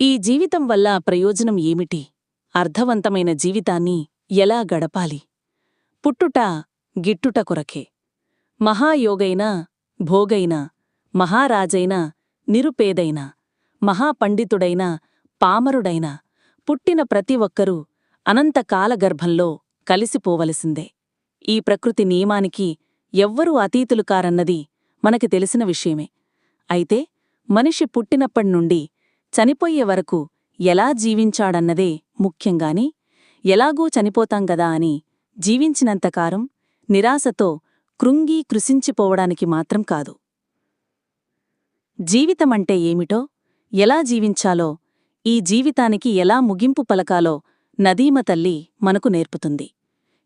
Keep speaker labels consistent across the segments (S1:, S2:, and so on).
S1: ఈ జీవితం వల్ల ప్రయోజనం ఏమిటి? అర్థవంతమైన జీవితాన్ని ఎలా గడపాలి? పుట్టుట గిట్టుట కొరకే. మహాయోగైనా భోగైనా మహారాజైనా నిరుపేదైనా మహాపండితుడైనా పామరుడైనా పుట్టిన ప్రతి ఒక్కరూ అనంతకాలగర్భంలో కలిసిపోవలసిందే. ఈ ప్రకృతి నియమానికి ఎవ్వరూ అతీతులు కారన్నది మనకి తెలిసిన విషయమే. అయితే మనిషి పుట్టినప్పటినుండి చనిపోయే వరకు ఎలా జీవించాడన్నదే ముఖ్యంగాని ఎలాగూ చనిపోతాం గదా అని జీవించినంతకారం నిరాశతో కృంగి కృశించిపోవడానికి మాత్రం కాదు. జీవితమంటే ఏమిటో ఎలా జీవించాలో ఈ జీవితానికి ఎలా ముగింపు పలకాలో నదీమ తల్లి మనకు నేర్పుతుంది.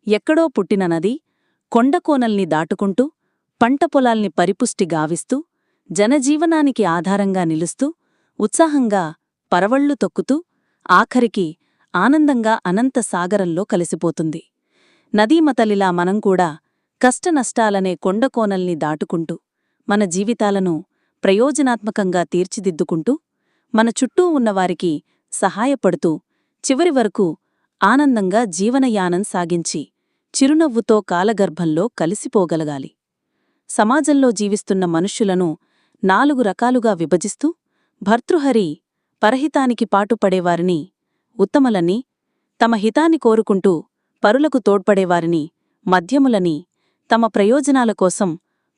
S1: ఎక్కడో పుట్టిన నది కొండకోనల్ని దాటుకుంటూ పంట పొలాల్ని పరిపుష్టి గావిస్తూ జనజీవనానికి ఆధారంగా నిలుస్తూ ఉత్సాహంగా పరవళ్ళు తొక్కుతూ ఆఖరికి ఆనందంగా అనంత సాగరంలో కలిసిపోతుంది. నదీమతలిలా మనం కూడా కష్టనష్టాలనే కొండకోనల్ని దాటుకుంటూ మన జీవితాలను ప్రయోజనాత్మకంగా తీర్చిదిద్దుకుంటూ మన చుట్టూ ఉన్నవారికి సహాయపడుతూ చివరి వరకు ఆనందంగా జీవనయానం సాగించి చిరునవ్వుతో కాలగర్భంలో కలిసిపోగలగాలి. సమాజంలో జీవిస్తున్న మనుష్యులను నాలుగు రకాలుగా విభజిస్తూ భర్తృహరి పరహితానికి పాటుపడేవారిని ఉత్తములని తమ హితాన్ని కోరుకుంటూ పరులకు తోడ్పడేవారిని మధ్యములని తమ ప్రయోజనాల కోసం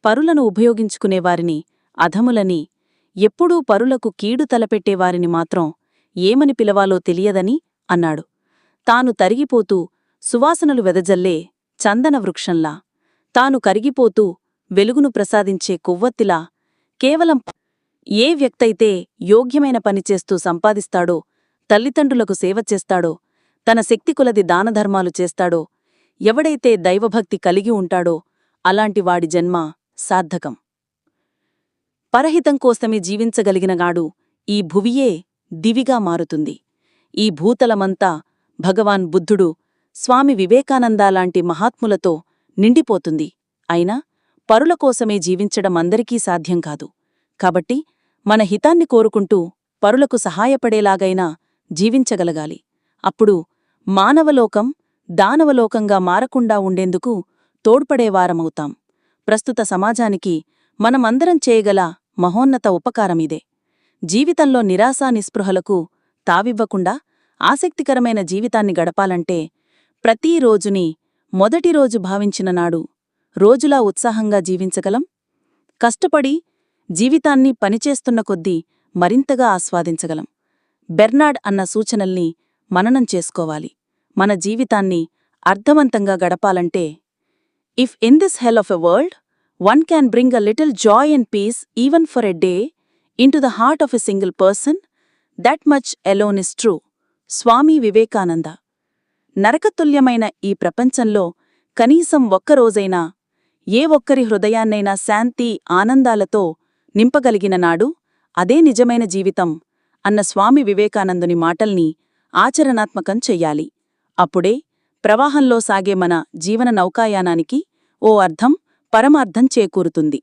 S1: పరులను ఉపయోగించుకునేవారిని అధములని ఎప్పుడూ పరులకు కీడు తలపెట్టేవారిని మాత్రం ఏమని పిలవాలో తెలియదని అన్నాడు. తాను తరిగిపోతూ సువాసనలు వెదజల్లే చందన వృక్షంలా తాను కరిగిపోతూ వెలుగును ప్రసాదించే కొవ్వొత్తిలా కేవలం ఏ వ్యక్తైతే యోగ్యమైన పనిచేస్తూ సంపాదిస్తాడో తల్లిదండ్రులకు సేవ చేస్తాడో తన శక్తి కొలది దానధర్మాలు చేస్తాడో ఎవడైతే దైవభక్తి కలిగి ఉంటాడో అలాంటి వాడి జన్మ సార్థకం. పరహితం కోసమే జీవించగలిగినగాడు ఈ భువియే దివిగా మారుతుంది. ఈ భూతలమంతా భగవాన్ బుద్ధుడు స్వామి వివేకానందాలాంటి మహాత్ములతో నిండిపోతుంది. అయినా పరుల కోసమే జీవించడం అందరికీ సాధ్యం కాదు. కాబట్టి మన హితాన్ని కోరుకుంటూ పరులకు సహాయపడేలాగైనా జీవించగలగాలి. అప్పుడు మానవలోకం దానవలోకంగా మారకుండా ఉండేందుకు తోడ్పడేవారమవుతాం ప్రస్తుత సమాజానికి మనమందరం చేయగల మహోన్నత ఉపకారమిదే. జీవితంలో నిరాశా నిస్పృహలకు తావివ్వకుండా ఆసక్తికరమైన జీవితాన్ని గడపాలంటే ప్రతీ రోజుని మొదటి రోజు భావించిన నాడు రోజులా ఉత్సాహంగా జీవించగలం. కష్టపడి జీవితాన్ని పనిచేస్తున్న కొద్దీ మరింతగా ఆస్వాదించగలం. బెర్నాడ్ అన్న సూచనల్ని మననం చేసుకోవాలి. మన జీవితాన్ని అర్థవంతంగా గడపాలంటే if in this hell of a world one can bring a little joy and peace even for a day into the heart of a single person that much alone is true. Swami Vivekananda. నరకతుల్యమైన ఈ ప్రపంచంలో కనీసం ఒక్కరోజైనా ఏ ఒక్కరి హృదయాన్నైనా శాంతి ఆనందాలతో నింపగలిగిన నాడు అదే నిజమైన జీవితం అన్న స్వామి వివేకానందుని మాటల్ని ఆచరణాత్మకం చెయ్యాలి. అప్పుడే ప్రవాహంలో సాగే మన జీవన నౌకాయానానికి ఓ అర్థం పరమార్థం చేకూరుతుంది.